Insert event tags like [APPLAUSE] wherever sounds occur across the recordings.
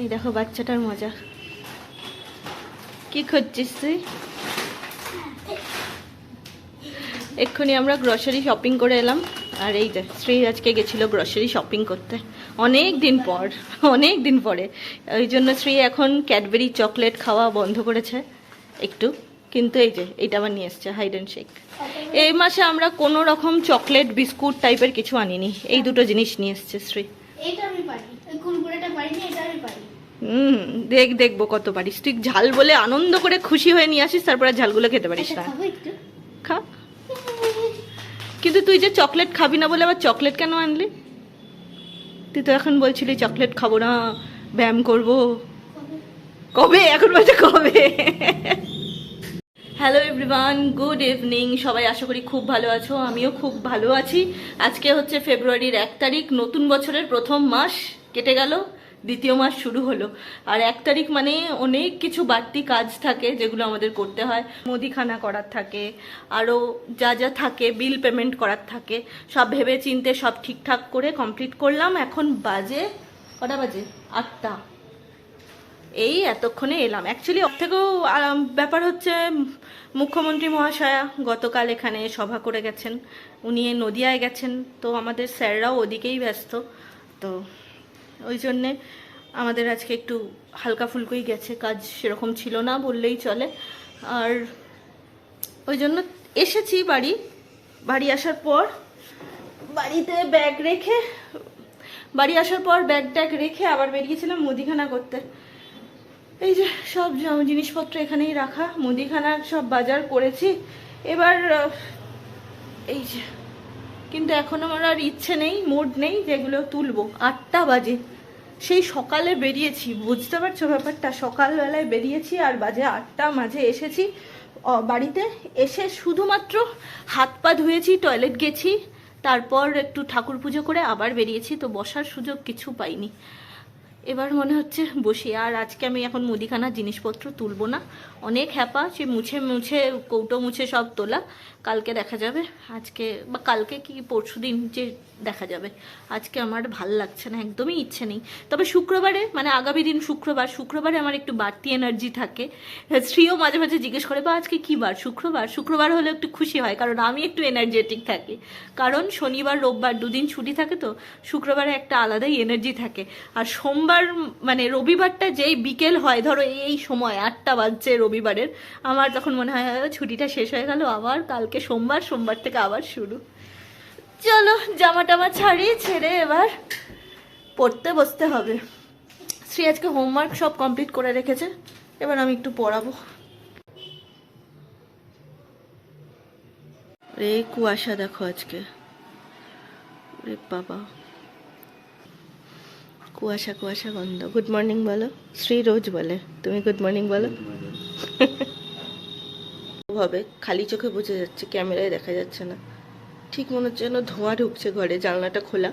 এই দেখো বাচ্চাটার মজা। কি খুঁজছিস তুই? এক্ষুনি আমরা গ্রসারি শপিং করে এলাম। আর এই যে শ্রী আজকে গেছিল গ্রসারি শপিং করতে। অনেক দিন পর, অনেক দিন পরে। ওই জন্য শ্রী এখন ক্যাডবেরি চকলেট খাওয়া বন্ধ করেছে একটু। কিন্তু এই যে, এইটা আবার নিয়ে এসছে হাইড অ্যান্ড শেক এই মাসে আমরা কোনো রকম চকলেট বিস্কুট টাইপের কিছু আনিনি। এই দুটো জিনিস নিয়ে এসছে শ্রী এইটা আমি পারি কুরকুরেটা এটা আমি পারি হুম দেখ দেখব কত পারিস। তুই ঝাল বলে আনন্দ করে খুশি হয়ে নিয়ে আসিস তারপরে ঝালগুলো খেতে পারিস আচ্ছা না। খা। কিন্তু তুই যে চকলেট খাবি না বলে আবার চকলেট কেন আনলি? তুই তো এখন বলছিলি চকলেট খাব না ব্যায়াম করব। কবে? এখন বলছে কবে? Hello everyone good evening. সবাই আশা করি খুব ভালো আছো আমিও খুব ভালো আছি। আজকে হচ্ছে ফেব্রুয়ারির এক তারিখ নতুন বছরের প্রথম মাস কেটে গেল। দ্বিতীয় মাস শুরু হলো। আর এক তারিখ মানে অনেক কিছু বাড়তি কাজ থাকে যেগুলো আমাদের করতে হয়। মুদিখানা করার থাকে আরও যা যা থাকে, বিল পেমেন্ট করার থাকে, সব ভেবে চিনতে সব ঠিকঠাক করে কমপ্লিট করলাম। এখন বাজে, কটা বাজে? আটটা। এই এতক্ষণে এলাম। অ্যাকচুয়ালি ওর থেকেও ব্যাপার হচ্ছে, মুখ্যমন্ত্রী মহাশয়া গতকাল এখানে সভা করে গেছেন। উনি নদিয়ায় গেছেন। তো আমাদের স্যাররাও ওদিকেই ব্যস্ত। তো ওই জন্যে আমাদের আজকে একটু হালকা ফুলকোই গেছে, কাজ সেরকম ছিল না বললেই চলে। আর ওই জন্য এসেছি বাড়ি। বাড়ি আসার পর বাড়িতে ব্যাগ রেখে, বাড়ি আসার পর ব্যাগ ট্যাগ রেখে আবার বেরিয়েছিলাম মুদিখানা করতে। এই যে সব জিনিসপত্র এখানেই রাখা মুদিখানার সব বাজার করেছি। এবার এই যে, কিন্তু এখন আমার আর ইচ্ছে নেই মুড নেই যেগুলো তুলবো। আটটা বাজে। সেই সকালে বেরিয়েছি, বুঝতে পারছ ব্যাপারটা? সকালবেলায় বেরিয়েছি আর বাজে আটটা মাঝে এসেছি। বাড়িতে এসে শুধুমাত্র হাত পা ধুয়েছি, টয়লেট গেছি, তারপর একটু ঠাকুর পুজো করে আবার বেরিয়েছি, তো বসার সুযোগ কিছু পাইনি। এবার মনে হচ্ছে বসি, আর আজকে আমি এখন মুদিখানার জিনিসপত্র তুলবো না। অনেক হ্যাপা, সে মুছে মুছে কৌটো মুছে সব তোলা। কালকে দেখা যাবে। আজকে বা কালকে কি পরশু দিন যে দেখা যাবে। আজকে আমার ভালো লাগছে না, একদমই ইচ্ছে নেই। তবে শুক্রবারে মানে আগামী দিন শুক্রবার, শুক্রবারে আমার একটু বাড়তি এনার্জি থাকে। স্ত্রীও মাঝে মাঝে জিজ্ঞেস করে, বা আজকে কি বার? শুক্রবার শুক্রবার হলে একটু খুশি হয়, কারণ আমি একটু এনার্জেটিক থাকি। কারণ শনিবার, রোববার দুদিন ছুটি থাকে তো, শুক্রবারে একটা আলাদাই এনার্জি থাকে। আর সোমবার মানে রবিবারটা যেই বিকেল হয়, ধরো এই সময় আটটা বাজছে রবিবারের। আমার তখন মনে হয় ছুটিটা শেষ হয়ে গেল, আবার কালকে সোমবার সোমবার থেকে আবার শুরু। চলো জামা টামা ছাড়ি, ছেড়ে এবার পড়তে বসতে হবে। শ্রী আজকে হোমওয়ার্ক সব কমপ্লিট করে রেখেছে। এবার আমি একটু পড়াবো। রে কুয়াশা দেখো আজকে। রে বাবা। কুয়াশা কুয়াশা গন্ধ। গুড মর্নিং বলো। শ্রী রোজ বলে। তুমি গুড মর্নিং বলো। ভাবে খালি চোখে বোঝা যাচ্ছে, ক্যামেরায় দেখা যাচ্ছে না। ঠিক মনে হচ্ছে যেন ধোঁয়া ঢুকছে ঘরে, জানলাটা খোলা।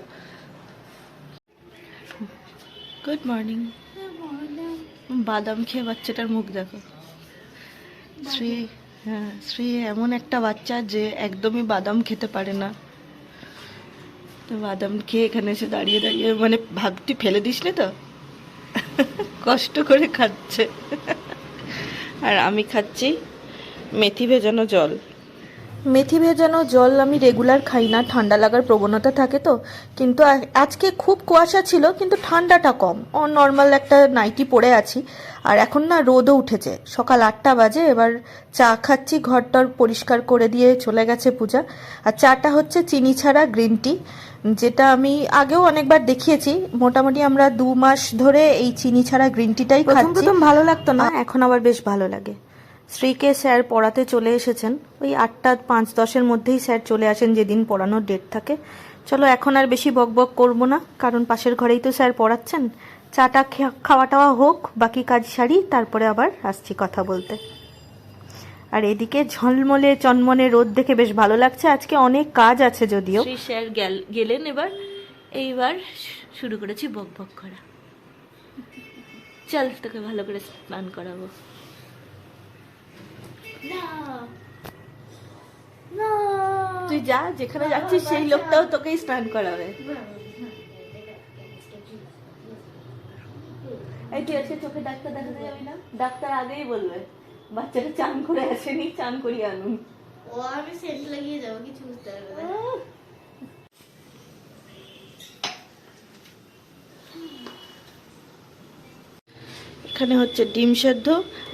গুড মর্নিং বাদাম খেয়ে বাচ্চাটার মুখ দেখো। শ্রী হ্যাঁ শ্রী এমন একটা বাচ্চা যে একদমই বাদাম খেতে পারে না। তো বাদাম খেয়ে এখানে এসে দাঁড়িয়ে দাঁড়িয়ে মানে ভাবটি ফেলে দিস না তো? কষ্ট করে খাচ্ছে। আর আমি খাচ্ছি মেথি ভেজানো জল। মেথি ভেজানো জল আমি রেগুলার খাই না ঠান্ডা লাগার প্রবণতা থাকে তো। কিন্তু আজকে খুব কুয়াশা ছিল কিন্তু ঠান্ডাটা কম। ও নর্মাল একটা নাইটি পরে আছি। আর এখন না রোদও উঠেছে। সকাল আটটা বাজে এবার চা খাচ্ছি ঘরটর পরিষ্কার করে দিয়ে চলে গেছে পূজা। আর চাটা হচ্ছে চিনি ছাড়া গ্রিন টি যেটা আমি আগেও অনেকবার দেখিয়েছি। মোটামুটি আমরা দু মাস ধরে এই চিনি ছাড়া গ্রিন টিটাই খাচ্ছি। প্রথম ভালো লাগতো না এখন আবার বেশ ভালো লাগে। শ্রীকে স্যার পড়াতে চলে এসেছেন। ওই আটটা পাঁচ দশের মধ্যেই স্যার চলে আসেন যেদিন পড়ানোর ডেট থাকে। চলো এখন আর বেশি বক বক করব না, কারণ পাশের ঘরেই তো স্যার পড়াচ্ছেন। চাটা খাওয়া টাওয়া হোক, বাকি কাজ সারি, তারপরে আবার আসছি কথা বলতে। আর এদিকে ঝলমলে চনমনে রোদ দেখে বেশ ভালো লাগছে। আজকে অনেক কাজ আছে যদিও। স্যার গেলেন এবার। এইবার শুরু করেছি বক বক করা। চল তোকে ভালো করে স্নান করাবো না না তুই যা যেখানে যাচ্ছিস সেই লোকটাও তোকেই স্নান করাবে। এই তুই আজকে চোখে ডাক্তার দেখাতে যাবি না? ডাক্তার আগেই বলবে। বাচ্চাটা চান করে আসেনি চান করিয়ে আনুন। ও আমি সেন্ট লাগিয়ে যাব কিছু বুঝতে পারবে এখানে হচ্ছে ডিম সেদ্ধ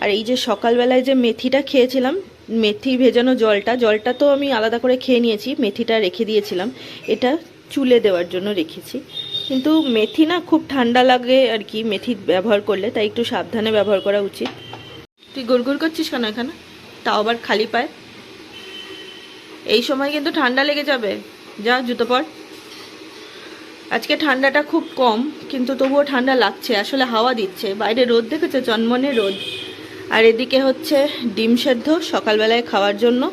আর এই যে সকালবেলায় যে মেথিটা খেয়েছিলাম মেথি ভেজানো জলটা জলটা তো আমি আলাদা করে খেয়ে নিয়েছি, মেথিটা রেখে দিয়েছিলাম। এটা চুলে দেওয়ার জন্য রেখেছি। কিন্তু মেথি না খুব ঠান্ডা লাগে আর কি, মেথি ব্যবহার করলে, তাই একটু সাবধানে ব্যবহার করা উচিত। তুই গুড় করছিস কেন এখানে? তাও আবার খালি পায়? এই সময় কিন্তু ঠান্ডা লেগে যাবে। যা, জুতো পর। আজকে ঠান্ডাটা খুব কম, কিন্তু তবুও ঠান্ডা লাগছে। আসলে হাওয়া দিচ্ছে। বাইরে রোদ দেখেছে? জন্মনে রোদ। আর এদিকে হচ্ছে ডিম সেদ্ধ সকালবেলায় খাওয়ার জন্য।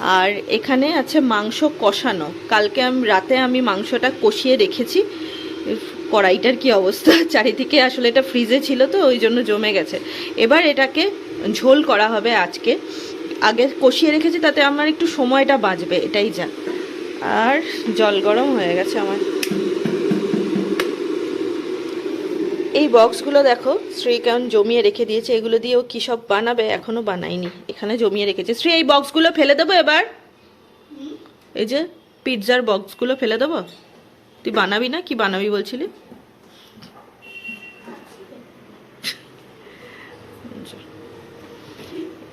আর এখানে আছে মাংস কষানো। কালকে আমি রাতে আমি মাংসটা কষিয়ে রেখেছি। কড়াইটার কি অবস্থা? [LAUGHS] চারিদিকে আসলে এটা ফ্রিজে ছিল তো, ওই জন্য জমে গেছে। এবার এটাকে ঝোল করা হবে আজকে। আগে কষিয়ে রেখেছি, তাতে আমার একটু সময়টা বাঁচবে, এটাই যা। আর জল গরম হয়ে গেছে আমার। এই বক্সগুলো দেখো শ্রী কেমন জমিয়ে রেখে দিয়েছে, এগুলো দিয়ে ও কী সব বানাবে এখনও বানায়নি। এখানে জমিয়ে রেখেছে। শ্রী এই বক্সগুলো ফেলে দেবো এবার? এই যে, পিৎজার বক্সগুলো ফেলে দেবো? তুই বানাবি না? কি বানাবি বলছিলি?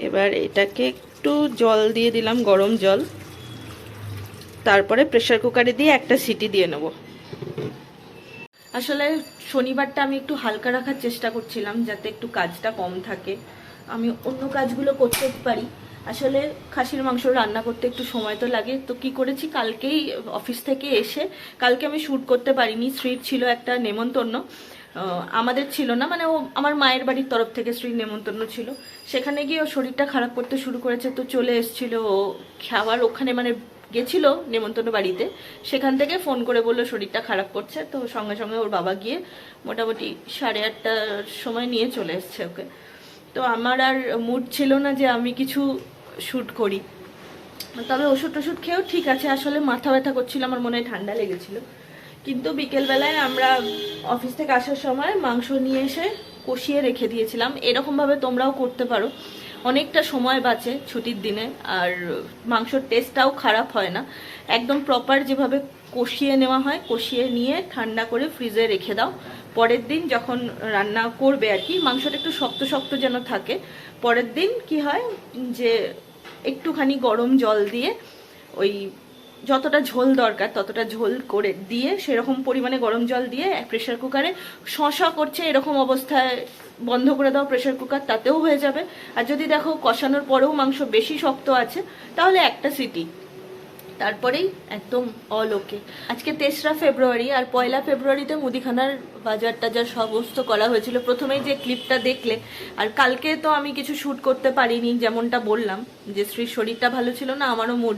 এবার এটাকে একটু জল দিয়ে দিলাম, গরম জল। তারপরে প্রেসার কুকারে দিয়ে একটা সিটি দিয়ে নেব। আসলে শনিবারটা আমি একটু হালকা রাখার চেষ্টা করছিলাম যাতে একটু কাজটা কম থাকে। আমি অন্য কাজগুলো করতে পারি। আসলে খাসির মাংস রান্না করতে একটু সময় তো লাগে। তো কি করেছি, কালকেই অফিস থেকে এসে কালকে আমি শ্যুট করতে পারিনি। স্ত্রীর ছিল একটা নেমন্তন্ন। আমাদের ছিল না মানে ও আমার মায়ের বাড়ির তরফ থেকে স্ত্রীর নেমন্তন্ন ছিল। সেখানে গিয়ে ও শরীরটা খারাপ করতে শুরু করেছে। তো চলে এসেছিল ও। খাওয়ার ওখানে মানে গেছিল নেমন্তন্ন বাড়িতে। সেখান থেকে ফোন করে বলল, শরীরটা খারাপ করছে। তো সঙ্গে সঙ্গে ওর বাবা গিয়ে মোটামুটি সাড়ে আটটার সময় নিয়ে চলে এসছে ওকে। তো আমার আর মুড ছিল না যে আমি কিছু শ্যুট করি। তবে ওষুধ টষুধ খেয়েও ঠিক আছে, আসলে মাথা ব্যথা করছিল, আমার মনে হয় ঠান্ডা লেগেছিল। কিন্তু বিকেলবেলায় আমরা অফিস থেকে আসার সময় মাংস নিয়ে এসে কষিয়ে রেখে দিয়েছিলাম। এরকমভাবে তোমরাও করতে পারো। অনেকটা সময় বাঁচে ছুটির দিনে, আর মাংসর টেস্টটাও খারাপ হয় না। একদম প্রপার যেভাবে কষিয়ে নেওয়া হয়, কষিয়ে নিয়ে ঠান্ডা করে ফ্রিজে রেখে দাও। পরের দিন যখন রান্না করবে আর কি, মাংসটা একটু শক্ত শক্ত যেন থাকে, পরের দিন কি হয় যে একটুখানি গরম জল দিয়ে ওই যতটা ঝোল দরকার, ততটা ঝোল করে দিয়ে সেরকম পরিমাণে গরম জল দিয়ে প্রেশার কুকারে শশা করছে এরকম অবস্থায় বন্ধ করে দাও প্রেশার কুকার তাতেও হয়ে যাবে। আর যদি দেখো কষানোর পরেও মাংস বেশি শক্ত আছে, তাহলে একটা সিটি। তারপরেই একদম অল ওকে আজকে তেসরা ফেব্রুয়ারি আর পয়লা ফেব্রুয়ারিতে মুদিখানার বাজার টাজার সমস্ত করা হয়েছিল। প্রথমেই যে ক্লিপটা দেখলে, আর কালকে তো আমি কিছু শ্যুট করতে পারিনি, যেমনটা বললাম, যে শ্রীর শরীরটা ভালো ছিল না, আমারও মুড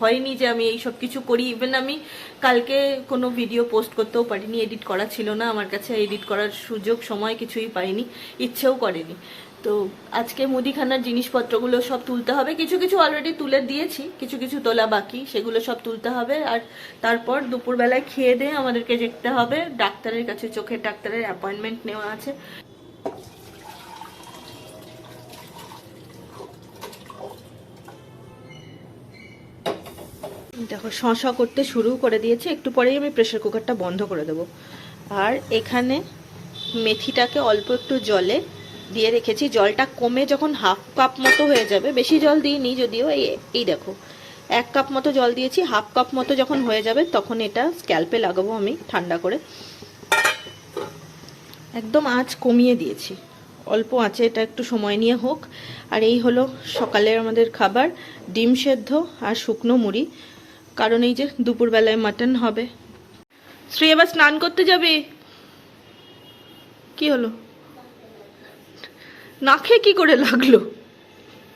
হয়নি যে আমি এই সব কিছু করি। ইভেন আমি কালকে কোনো ভিডিও পোস্ট করতেও পারিনি এডিট করা ছিল না। আমার কাছে এডিট করার সুযোগ, সময় কিছুই পাইনি, ইচ্ছেও করেনি। তো আজকে মুদিখানার জিনিসপত্রগুলো সব তুলতে হবে। কিছু কিছু অলরেডি তুলে দিয়েছি, কিছু কিছু তোলা বাকি, সেগুলো সব তুলতে হবে। আর তারপর দুপুরবেলায় খেয়ে দিয়ে আমাদেরকে যেতে হবে। ডাক্তারের কাছে চোখের ডাক্তারের অ্যাপয়েন্টমেন্ট নেওয়া আছে। দেখো, শশা করতে শুরু করে দিয়েছে। একটু পরেই আমি প্রেশার কুকারটা বন্ধ করে দেবো। আর এখানে মেথিটাকে অল্প একটু জলে দিয়ে রেখেছি। জলটা কমে যখন হাফ কাপ মতো হয়ে যাবে, বেশি জল দিইনি যদিও, এই দেখো, এক কাপ মতো জল দিয়েছি। হাফ কাপ মতো যখন হয়ে যাবে, তখন এটা স্ক্যাল্পে লাগাবো আমি ঠান্ডা করে। একদম আঁচ কমিয়ে দিয়েছি। অল্প আঁচে এটা একটু সময় নিয়ে হোক। আর এই হলো সকালের আমাদের খাবার, ডিম সেদ্ধ আর শুকনো মুড়ি। কারণ এই যে দুপুরবেলায় মাটন হবে। শ্রী এবার স্নান করতে যাবি? কি হলো? নাকে কি করে লাগল?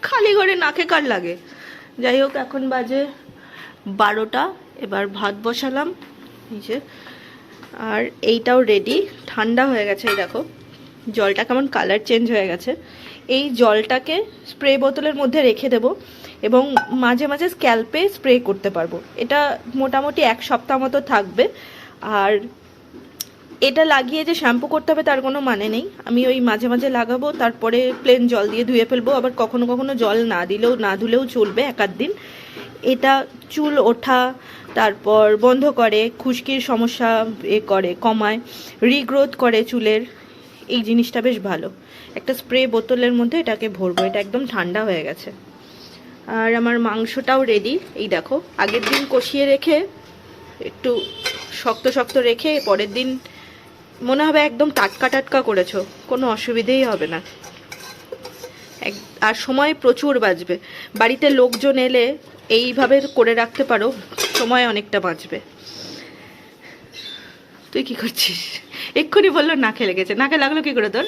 খালি ঘরে নাকে কার লাগে? যাই হোক, এখন বাজে বারোটা, এবার ভাত বসালাম যে। আর এইটাও রেডি ঠান্ডা হয়ে গেছে, এই দেখো। জলটা কেমন কালার চেঞ্জ হয়ে গেছে। এই জলটাকে স্প্রে বোতলের মধ্যে রেখে দেব। এবং মাঝে মাঝে স্ক্যাল্পে স্প্রে করতে পারব। এটা মোটামুটি এক সপ্তাহ মতো থাকবে। আর এটা লাগিয়ে যে শ্যাম্পু করতে হবে তার কোনো মানে নেই। আমি ওই মাঝে মাঝে লাগাবো, তারপরে প্লেন জল দিয়ে ধুয়ে ফেলব। আবার কখনো কখনো জল না দিলেও, না ধুলেও চলবে এক দিন। এটা চুল ওঠা, তারপর বন্ধ করে, খুশকির সমস্যা এ করে, কমায় রিগ্রোথ করে চুলের। এই জিনিসটা বেশ ভালো। একটা স্প্রে বোতলের মধ্যে এটাকে ভরবো। এটা একদম ঠান্ডা হয়ে গেছে। আর আমার মাংসটাও রেডি এই দেখো আগের দিন কষিয়ে রেখে একটু শক্ত শক্ত রেখে পরের দিন মনে হবে একদম টাটকা টাটকা করেছ কোনো অসুবিধেই হবে না। এক আর সময় প্রচুর বাঁচবে বাড়িতে লোকজন এলে এইভাবে করে রাখতে পারো সময় অনেকটা বাঁচবে। তুই কি করছিস? এক্ষুনি বলল নাকে লেগেছে। নাকে লাগল কি করে তোর?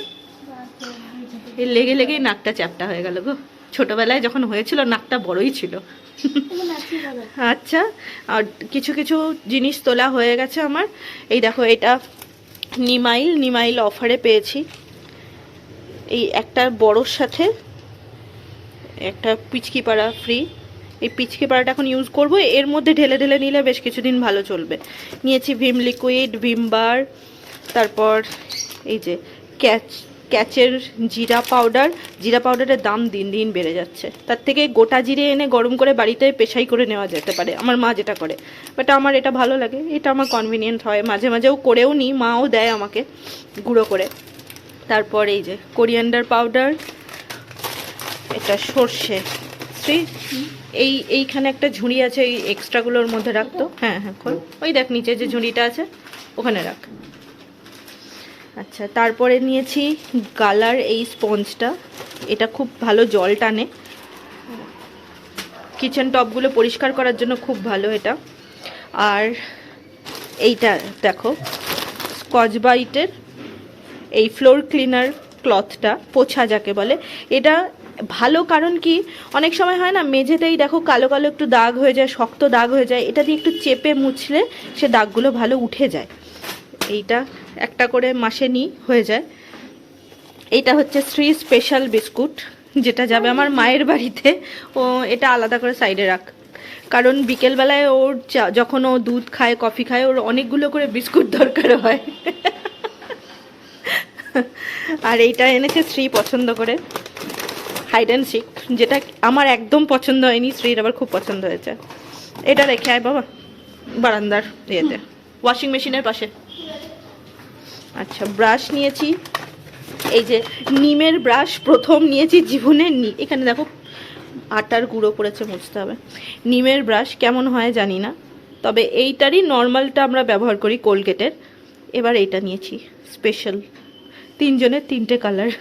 এই লেগে লেগেই নাকটা চ্যাপটা হয়ে গেল গো। ছোটবেলায় যখন হয়েছিল, নাকটা বড়ই ছিল। আচ্ছা আর কিছু কিছু জিনিস তোলা হয়ে গেছে আমার। এই দেখো, এটা নিমাইল নিমাইল অফারে পেয়েছি। এই একটা বড়োর সাথে, একটা পিচকি পাড়া ফ্রি এই পিচকি পাড়াটা এখন ইউজ করব। এর মধ্যে ঢেলে ঢেলে নিলে বেশ কিছুদিন ভালো চলবে। নিয়েছি ভিম লিকুইড ভিম বার তারপর এই যে ক্যাচ ক্যাচের জিরা পাউডার, জিরা পাউডারের দাম দিন দিন বেড়ে যাচ্ছে। তার থেকে গোটা জিরে এনে গরম করে বাড়িতে পেশাই করে নেওয়া যেতে পারে, আমার মা যেটা করে। বাট আমার এটা ভালো লাগে, এটা আমার কনভিনিয়েন্ট হয়। মাঝে মাঝেও করেও নিই মাও দেয় আমাকে গুঁড়ো করে। তারপর এই যে কোরিয়ান্ডার পাউডার এটা সর্ষে শ্রী এই, এইখানে একটা ঝুড়ি আছে, এই এক্সট্রাগুলোর মধ্যে রাখতো। হ্যাঁ হ্যাঁ ওই দেখ, নিচে যে ঝুড়িটা আছে, ওখানে রাখ। আচ্ছা তারপরে নিয়েছি গালার এই স্পঞ্জটা। এটা খুব ভালো জল টানে। কিচেন টপগুলো পরিষ্কার করার জন্য খুব ভালো এটা। আর এইটা দেখো স্কচ বাইটের এই ফ্লোর ক্লিনার ক্লথটা পোছা যাকে বলে। এটা ভালো কারণ কি, অনেক সময় হয় না, মেঝেতেই দেখো কালো কালো একটু দাগ হয়ে যায়, শক্ত দাগ হয়ে যায়, এটা দিয়ে একটু চেপে মুছলে সে দাগগুলো ভালো উঠে যায়। এইটা একটা করে মাসে নিই হয়ে যায়। এটা হচ্ছে শ্রী স্পেশাল বিস্কুট যেটা যাবে আমার মায়ের বাড়িতে। ও এটা আলাদা করে সাইডে রাখ। কারণ বিকেলবেলায় ওর চা- যখন ও দুধ খায় কফি খায় ওর অনেকগুলো করে বিস্কুট দরকার হয়। আর এইটা এনেছে শ্রী পছন্দ করে। হাইড অ্যান্ড সিক যেটা আমার একদম পছন্দ হয়নি শ্রীর আবার খুব পছন্দ হয়েছে। এটা রেখে আয় বাবা বারান্দার ইয়েতে। ওয়াশিং মেশিনের পাশে। আচ্ছা ব্রাশ নিয়েছি। এই যে নিমের ব্রাশ প্রথম নিয়েছি জীবনে নি এখানে দেখো, আটার গুঁড়ো পড়েছে মুছতে হবে। নিমের ব্রাশ কেমন হয় জানি না, তবে এইটারই নর্মালটা আমরা ব্যবহার করি কোলগেটের। এবার এইটা নিয়েছি স্পেশাল তিনজনের তিনটে কালার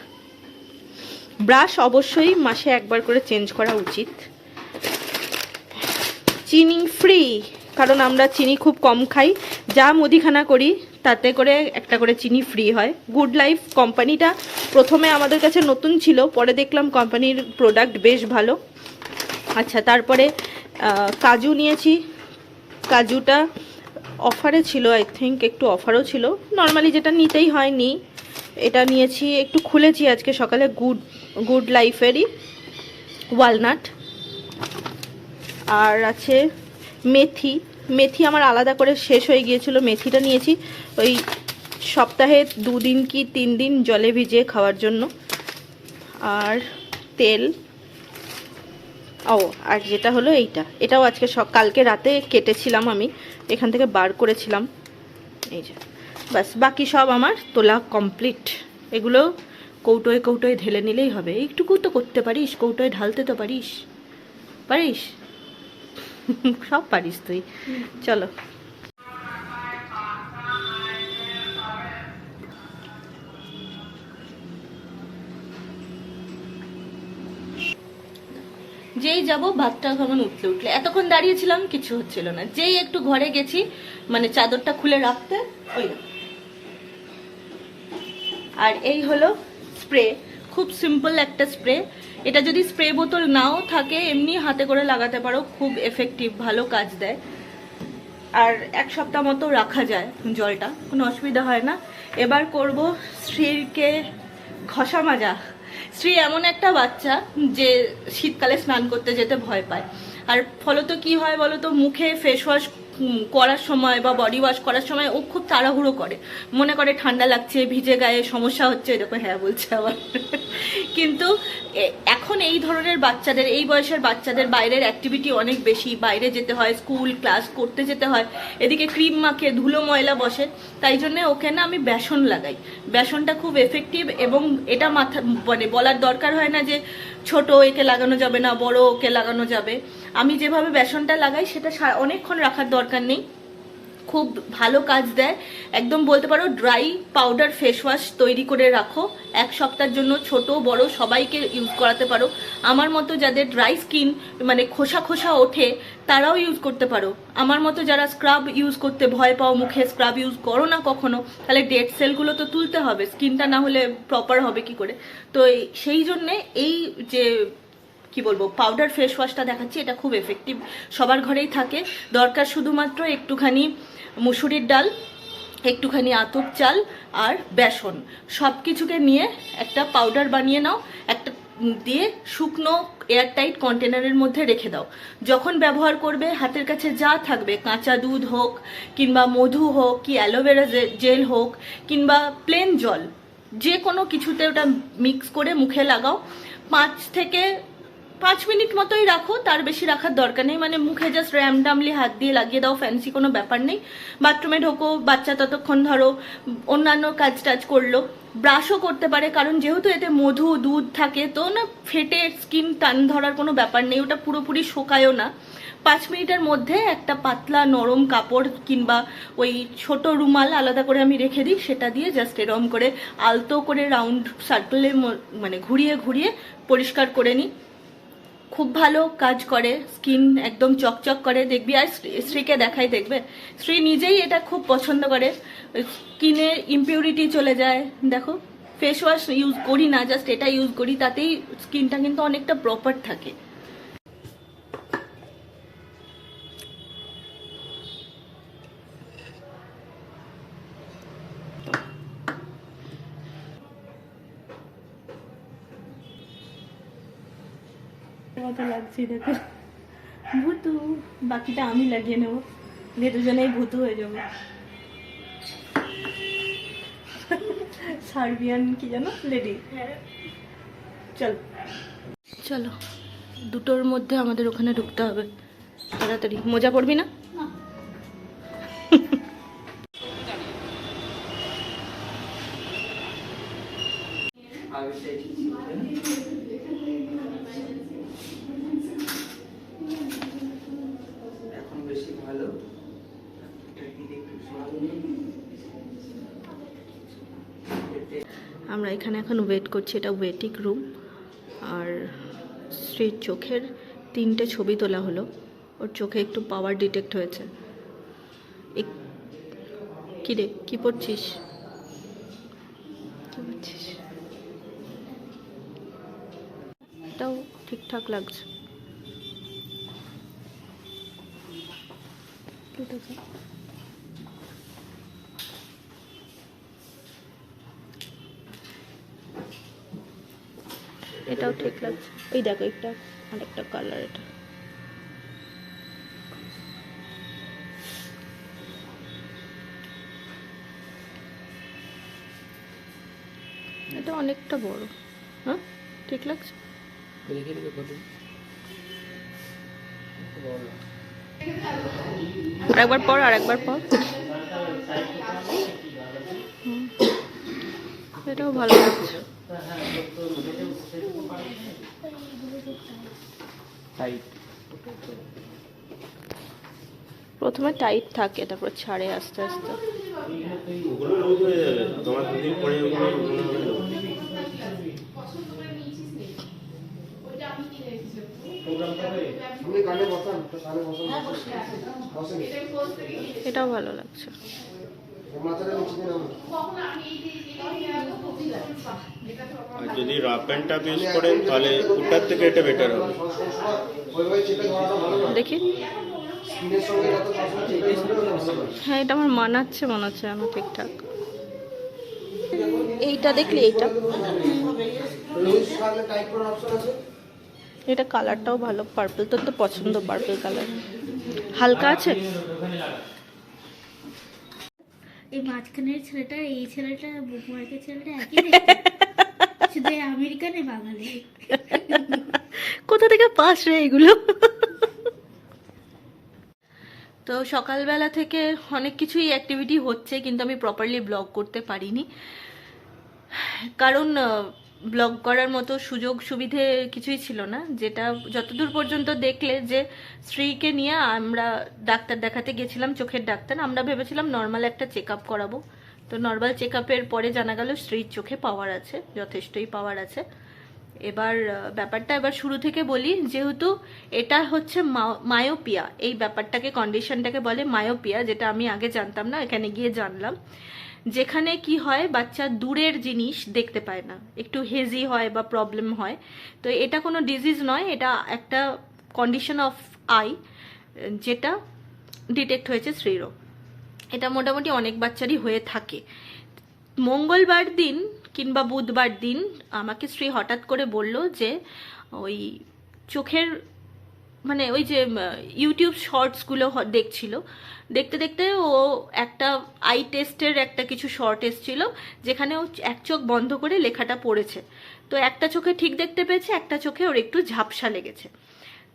ব্রাশ অবশ্যই মাসে একবার করে চেঞ্জ করা উচিত। চিনি ফ্রি কারণ আমরা চিনি খুব কম খাই। যা মুদিখানা করি তাতে করে একটা করে চিনি ফ্রি হয়। গুড লাইফ কোম্পানিটা প্রথমে আমাদের কাছে নতুন ছিল, পরে দেখলাম কোম্পানির প্রোডাক্ট বেশ ভালো। আচ্ছা তারপরে কাজু নিয়েছি। কাজুটা অফারে ছিল আই থিঙ্ক একটু অফারও ছিল। নর্মালি যেটা নিতেই হয়নি, এটা নিয়েছি, একটু খুলেছি আজকে সকালে গুড গুড লাইফেরই ওয়ালনাট আর আছে মেথি। মেথি আমার আলাদা করে শেষ হয়ে গিয়েছিল। মেথিটা নিয়েছি ওই সপ্তাহে দুদিন কি তিন দিন জলে ভিজিয়ে খাওয়ার জন্য। আর তেল। ও, আর যেটা হলো এইটা। এটাও আজকে কালকে রাতে কেটেছিলাম আমি। এখান থেকে বার করেছিলাম। এই যে বাস বাকি সব আমার তোলা কমপ্লিট। এগুলো কৌটোয় কৌটোয় ঢেলে নিলেই হবে। এইটুকু তো করতে পারিস, কৌটোয় ঢালতে তো পারিস। পারিস? [LAUGHS] সব পারিস তুই। চলো। যেই যাব, ভাতটা কেমন উঠলে উঠলে। এতক্ষণ দাঁড়িয়েছিলাম, কিছু হচ্ছিল না। যেই একটু ঘরে গেছি মানে চাদরটা খুলে রাখতে, ওই আর এই হলো স্প্রে। খুব সিম্পল একটা স্প্রে এটা যদি স্প্রে বোতল নাও থাকে, এমনি হাতে করে লাগাতে পারো, খুব এফেক্টিভ ভালো কাজ দেয়। আর এক সপ্তাহ মতো রাখা যায় জলটা, কোনো অসুবিধা হয় না। এবার করব শ্রীকে ঘষা মাজা। স্ত্রী এমন একটা বাচ্চা যে শীতকালে স্নান করতে যেতে ভয় পায়। আর ফলত কি হয় বলো তো মুখে ফেস ওয়াশ করার সময় বা বডি ওয়াশ করার সময় ও খুব তাড়াহুড়ো করে। মনে করে ঠান্ডা লাগছে, ভিজে গায়ে সমস্যা হচ্ছে, এরকম হ্যাঁ বলছে আবার। কিন্তু এখন এই ধরনের বাচ্চাদের, এই বয়সের বাচ্চাদের বাইরের অ্যাক্টিভিটি অনেক বেশি। বাইরে যেতে হয় স্কুল ক্লাস করতে যেতে হয়। এদিকে ক্রিম মাখে, ধুলো ময়লা বসে। তাই জন্য ওকে না আমি বেসন লাগাই। বেসনটা খুব এফেক্টিভ এবং এটা মাথা মানে বলার দরকার হয় না যে ছোট একে লাগানো যাবে না, বড় ওকে লাগানো যাবে। আমি যেভাবে বেসনটা লাগাই, সেটা অনেকক্ষণ রাখার দরকার নেই। খুব ভালো কাজ দেয়। একদম বলতে পারো ড্রাই পাউডার ফেস ওয়াশ তৈরি করে রাখো। এক সপ্তাহের জন্য ছোট, বড় সবাইকে ইউজ করাতে পারো। আমার মতো যাদের ড্রাই স্কিন মানে খোসা খোসা ওঠে, তারাও ইউজ করতে পারো। আমার মতো যারা স্ক্রাব ইউজ করতে ভয় পাও, মুখে স্ক্রাব ইউজ করো না কখনো, তাহলে ডেড সেলগুলো তো তুলতে হবে। স্কিনটা না হলে প্রপার হবে কি করে? তো সেই জন্যে এই যে কি বলব পাউডার ফেস ওয়াশটা দেখাচ্ছি, এটা খুব এফেক্টিভ সবার ঘরেই থাকে। দরকার শুধুমাত্র একটুখানি মুসুরির ডাল, একটুখানি আতপ চাল আর বেসন। সব কিছুকে নিয়ে একটা পাউডার বানিয়ে নাও, একটা দিয়ে শুকনো এয়ারটাইট কন্টেনারের মধ্যে রেখে দাও। যখন ব্যবহার করবে, হাতের কাছে যা থাকবে, কাঁচা দুধ হোক, কিংবা মধু হোক, কি অ্যালোভেরা জেল হোক, কিংবা প্লেন জল যে কোনো কিছুতে ওটা মিক্স করে মুখে লাগাও। পাঁচ থেকে পাঁচ মিনিট মতোই রাখো, তার বেশি রাখার দরকার নেই। মানে মুখে জাস্ট র্যামডামলি হাত দিয়ে লাগিয়ে দাও ফ্যান্সি কোনো ব্যাপার নেই। বাথরুমে ঢোকো, বাচ্চা ততক্ষণ ধরো, অন্যান্য কাজ টাজ করল। ব্রাশও করতে পারে, কারণ যেহেতু এতে মধু, দুধ থাকে, তো না ফেটে স্কিন টান ধরার কোনো ব্যাপার নেই, ওটা পুরোপুরি শোকায়ও না। পাঁচ মিনিটের মধ্যে একটা পাতলা নরম কাপড় কিংবা ওই ছোট রুমাল আলাদা করে আমি রেখে দিই, সেটা দিয়ে জাস্ট এরম করে আলতো করে রাউন্ড সার্কেলে মানে ঘুরিয়ে ঘুরিয়ে পরিষ্কার করে নিই। খুব ভালো কাজ করে স্কিন একদম চকচক করে, দেখবি আর স্ত্রীকে দেখাই, দেখবে? স্ত্রী নিজেই এটা খুব পছন্দ করে। স্কিনে ইম্পিউরিটি চলে যায়। দেখো ফেস ওয়াশ ইউজ করি না জাস্ট এটা ইউজ করি, তাতেই স্কিনটা কিন্তু অনেকটা প্রপার থাকে। মতো লাগছে দেখো ভুতু, বাকিটা আমি লাগিয়ে নেব। দিয়ে দুজনেই ভুতু হয়ে যাব। সার্বিয়ান কি জানো লেডি চল। চলো। দুটোর মধ্যে আমাদের ওখানে ঢুকতে হবে। তাড়াতাড়ি। মজা পড়বি না এখন বেশি ভালো এটা দিলে একটু সরানো। এতে- আমরা এখানে এখন ওয়েট করছি এটা ওয়েটিং রুম আর স্ত্রীর চোখের তিনটে ছবি তোলা হলো। ওর চোখে একটু পাওয়ার ডিটেক্ট হয়েছে। এক- কি পড়ছিস? এটাও ঠিকঠাক লাগছে। এটাও ঠিক লাগছে। এই দেখো একটা আরেকটা কালার এটা। এটা অনেকটা বড়। হ্যাঁ? ঠিক লাগছে? আরেকবার পর আরেকবার পর। এটাও ভালো লাগছে। টাইট প্রথমে টাইট থাকে তারপর ছাড়ে আস্তে আস্তে। এটাও ভালো লাগছে। আর যদি রাফ অ্যান্ড টাফ ইউজ করেন তাহলে ওটার থেকে এটা বেটার হবে। দেখি। হ্যাঁ এটা আমার মানাচ্ছে মনে হচ্ছে আমার ঠিকঠাক। এইটা দেখলি এইটা? এটা কালারটাও ভালো পার্পল তোর তো পছন্দ পার্পল কালার হালকা আছে? এই মাঝখানের ছেলেটা এই ছেলেটা বুকমার্কের ছেলেটা একই। শুধু আমেরিকানে বাঙালি। কোথা থেকে পাস রে এগুলো? তো সকালবেলা থেকে অনেক কিছুই অ্যাক্টিভিটি হচ্ছে কিন্তু আমি প্রপারলি ব্লগ করতে পারিনি। কারণ ব্লগ করার মতো সুযোগ সুবিধে কিছুই ছিল না। যেটা যতদূর পর্যন্ত দেখলে যে স্ত্রীকে নিয়ে আমরা ডাক্তার দেখাতে গেছিলাম, চোখের ডাক্তার, আমরা ভেবেছিলাম নর্মাল একটা চেক আপ করাবো। তো নর্মাল চেক আপের পরে জানা গেল স্ত্রীর চোখে পাওয়ার আছে, যথেষ্টই পাওয়ার আছে। এবার ব্যাপারটা এবার শুরু থেকে বলি, যেহেতু এটা হচ্ছে মায়োপিয়া এই ব্যাপারটাকে কন্ডিশনটাকে বলে মায়োপিয়া যেটা আমি আগে জানতাম না, এখানে গিয়ে জানলাম। যেখানে কি হয়, বাচ্চা দূরের জিনিস দেখতে পায় না। একটু হেজি হয় বা প্রবলেম হয়। তো এটা কোনো ডিজিজ নয়, এটা একটা কন্ডিশন অফ আই যেটা ডিটেক্ট হয়েছে শ্রীরও এটা মোটামুটি অনেক বাচ্চারই হয়ে থাকে। মঙ্গলবার দিন কিংবা বুধবার দিন আমাকে শ্রী হঠাৎ করে বলল যে, ওই চোখের মানে ওই যে ইউটিউব শর্টসগুলো দেখছিল। দেখতে দেখতে ও একটা আই টেস্টের একটা কিছু শর্ট এসছিল, যেখানে ও এক চোখ বন্ধ করে লেখাটা পড়েছে। তো একটা চোখে ঠিক দেখতে পেয়েছে, একটা চোখে ওর একটু ঝাপসা লেগেছে।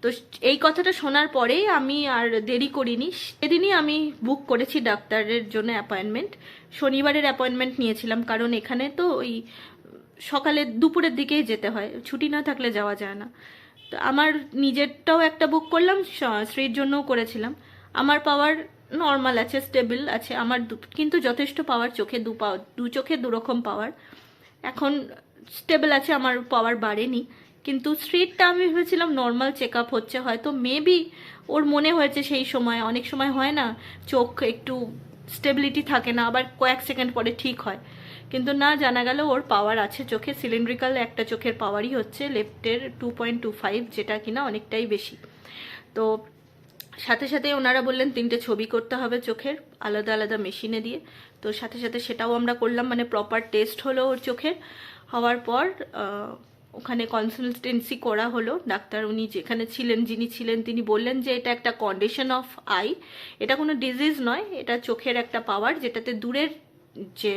তো এই কথাটা শোনার পরেই আমি আর দেরি করিনি। সেদিনই আমি বুক করেছি ডাক্তারের জন্য অ্যাপয়েন্টমেন্ট শনিবারের অ্যাপয়েন্টমেন্ট নিয়েছিলাম, কারণ এখানে তো ওই সকালে দুপুরের দিকেই যেতে হয়। ছুটি না থাকলে যাওয়া যায় না। তো আমার নিজেরটাও একটা বুক করলাম স্ত্রীর জন্যও করেছিলাম। আমার পাওয়ার নর্মাল আছে স্টেবল আছে। আমার কিন্তু যথেষ্ট পাওয়ার চোখে দু পাওয়ার দু চোখে দুরকম পাওয়ার এখন স্টেবল আছে, আমার পাওয়ার বাড়েনি। কিন্তু স্ট্রিটটা আমি ভেবেছিলাম নর্মাল চেক আপ হচ্ছে, হয়তো মেবি ওর মনে হয়েছে সেই সময়। অনেক সময় হয় না, চোখ একটু স্টেবিলিটি থাকে না, আবার কয়েক সেকেন্ড পরে ঠিক হয়। কিন্তু না জানা গেল ওর পাওয়ার আছে চোখে। সিলিন্ড্রিক্যাল একটা চোখের পাওয়ারই হচ্ছে লেফটের টু পয়েন্ট টু ফাইভ যেটা কিনা অনেকটাই বেশি। তো সাথে সাথে ওনারা বললেন তিনটে ছবি করতে হবে চোখের, আলাদা আলাদা মেশিনে দিয়ে। তো সাথে সাথে সেটাও আমরা করলাম মানে প্রপার টেস্ট হলো ওর চোখের। হওয়ার পর ওখানে কনসালটেন্সি করা হলো। ডাক্তার উনি যেখানে ছিলেন, যিনি ছিলেন, তিনি বললেন যে এটা একটা কন্ডিশন অফ আই এটা কোনো ডিজিজ নয়, এটা চোখের একটা পাওয়ার যেটাতে দূরের যে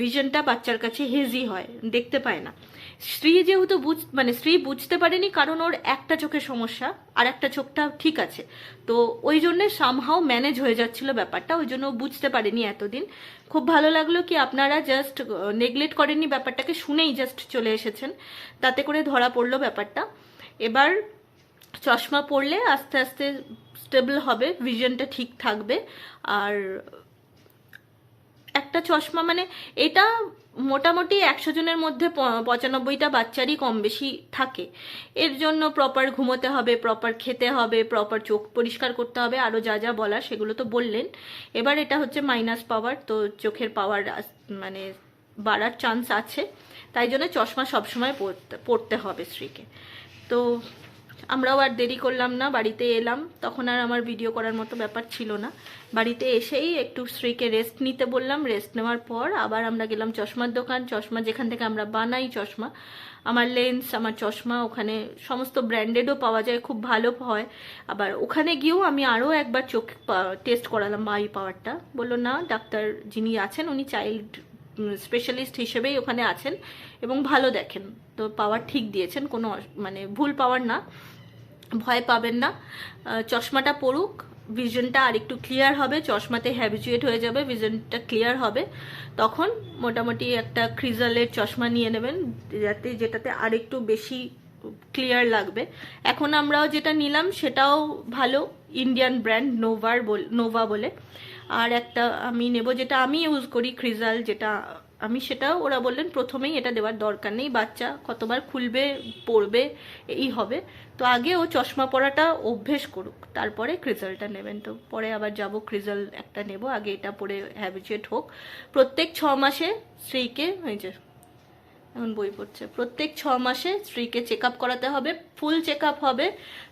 ভিশনটা বাচ্চার কাছে হেজি হয়, দেখতে পায় না। স্ত্রী যেহেতু বুঝ মানে স্ত্রী বুঝতে পারেনি কারণ ওর একটা চোখের সমস্যা আর একটা চোখটা ঠিক আছে। তো ওই জন্যে সামহাও ম্যানেজ হয়ে যাচ্ছিল ব্যাপারটা, ওই জন্য বুঝতে পারেনি এতদিন। খুব ভালো লাগল কি আপনারা জাস্ট নেগলেক্ট করেননি ব্যাপারটাকে, শুনেই জাস্ট চলে এসেছেন। তাতে করে ধরা পড়ল ব্যাপারটা। এবার চশমা পরলে আস্তে আস্তে স্টেবল হবে ভিশনটা ঠিক থাকবে। আর একটা চশমা মানে এটা মোটামুটি একশো জনের মধ্যে পঁচানব্বইটা বাচ্চারই কম বেশি থাকে। এর জন্য প্রপার ঘুমোতে হবে প্রপার খেতে হবে প্রপার চোখ পরিষ্কার করতে হবে আরও যা যা বলার সেগুলো তো বললেন। এবার এটা হচ্ছে মাইনাস পাওয়ার তো চোখের পাওয়ার মানে বাড়ার চান্স আছে। তাই জন্য চশমা সবসময় পরতে পরতে হবে স্ত্রীকে। তো আমরাও আর দেরি করলাম না, বাড়িতে এলাম। তখন আর আমার ভিডিও করার মতো ব্যাপার ছিল না। বাড়িতে এসেই একটু স্ত্রীকে রেস্ট নিতে বললাম। রেস্ট নেওয়ার পর আবার আমরা গেলাম চশমার দোকান। চশমা যেখান থেকে আমরা বানাই চশমা, আমার লেন্স আমার চশমা, ওখানে সমস্ত ব্র্যান্ডেডও পাওয়া যায়, খুব ভালো হয়। আবার ওখানে গিয়েও আমি আরও একবার চোখ টেস্ট করালাম আই পাওয়ারটা বলল, না, ডাক্তার যিনি আছেন, উনি চাইল্ড স্পেশালিস্ট হিসেবেই ওখানে আছেন এবং ভালো দেখেন। তো পাওয়ার ঠিক দিয়েছেন, কোনো মানে ভুল পাওয়ার না। ভয় পাবেন না। চশমাটা পড়ুক ভিশনটা আর একটু ক্লিয়ার হবে, চশমাতে হ্যাবিচুয়েট হয়ে যাবে ভিশনটা ক্লিয়ার হবে। তখন মোটামুটি একটা ক্রিজালের চশমা নিয়ে নেবেন, যাতে যেটাতে আর একটু বেশি ক্লিয়ার লাগবে। এখন আমরাও যেটা নিলাম, সেটাও ভালো ইন্ডিয়ান ব্র্যান্ড নোভার নোভা বলে। আর একটা আমি নেব, যেটা আমি ইউজ করি, ক্রিজাল, যেটা আমি সেটাও, ওরা বললেন প্রথমেই এটা দেওয়ার দরকার নেই, বাচ্চা কতবার খুলবে, পড়বে, এই হবে। তো আগে ও চশমা পরাটা অভ্যেস করুক, তারপরে ক্রিজালটা নেবেন। তো পরে আবার যাব, ক্রিজাল একটা নেব, আগে এটা পরে হ্যাবিচুয়েট হোক। প্রত্যেক ছ মাসে স্ত্রীকে ওই যে, এখন বই পড়ছে, প্রত্যেক ছ মাসে স্ত্রীকে চেক আপ করাতে হবে, ফুল চেক আপ হবে,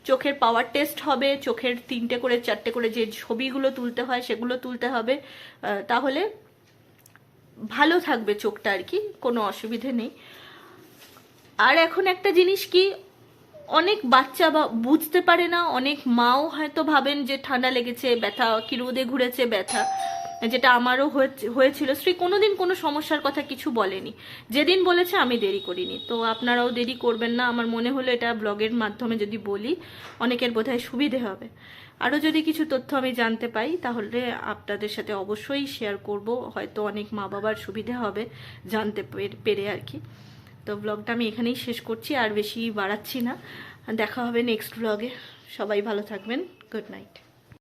চোখের পাওয়ার টেস্ট হবে, চোখের তিনটে করে, চারটে করে যে ছবিগুলো তুলতে হয়, সেগুলো তুলতে হবে তাহলে ভালো থাকবে চোখটা আর কি, কোনো অসুবিধে নেই। আর এখন একটা জিনিস কি, অনেক বাচ্চা বা বুঝতে পারে না, অনেক মাও হয়তো ভাবেন যে ঠান্ডা লেগেছে, ব্যথা, কি রোদে ঘুরেছে, ব্যথা, যেটা আমারও হয়েছে- হয়েছিল। শ্রী কোনোদিন কোনো সমস্যার কথা কিছু বলেনি। যেদিন বলেছে আমি দেরি করিনি। তো আপনারাও দেরি করবেন না, আমার মনে হলো এটা ব্লগের মাধ্যমে যদি বলি, অনেকের বোধহয় সুবিধে হবে। আরও যদি কিছু তথ্য আমি জানতে পাই, তাহলে আপনাদের সাথে অবশ্যই শেয়ার করব। হয়তো অনেক মা বাবার সুবিধে হবে জানতে পেরে- আর কি। তো ব্লগটা আমি এখানেই শেষ করছি, আর বেশি বাড়াচ্ছি না। দেখা হবে নেক্সট ব্লগে সবাই ভালো থাকবেন। Good night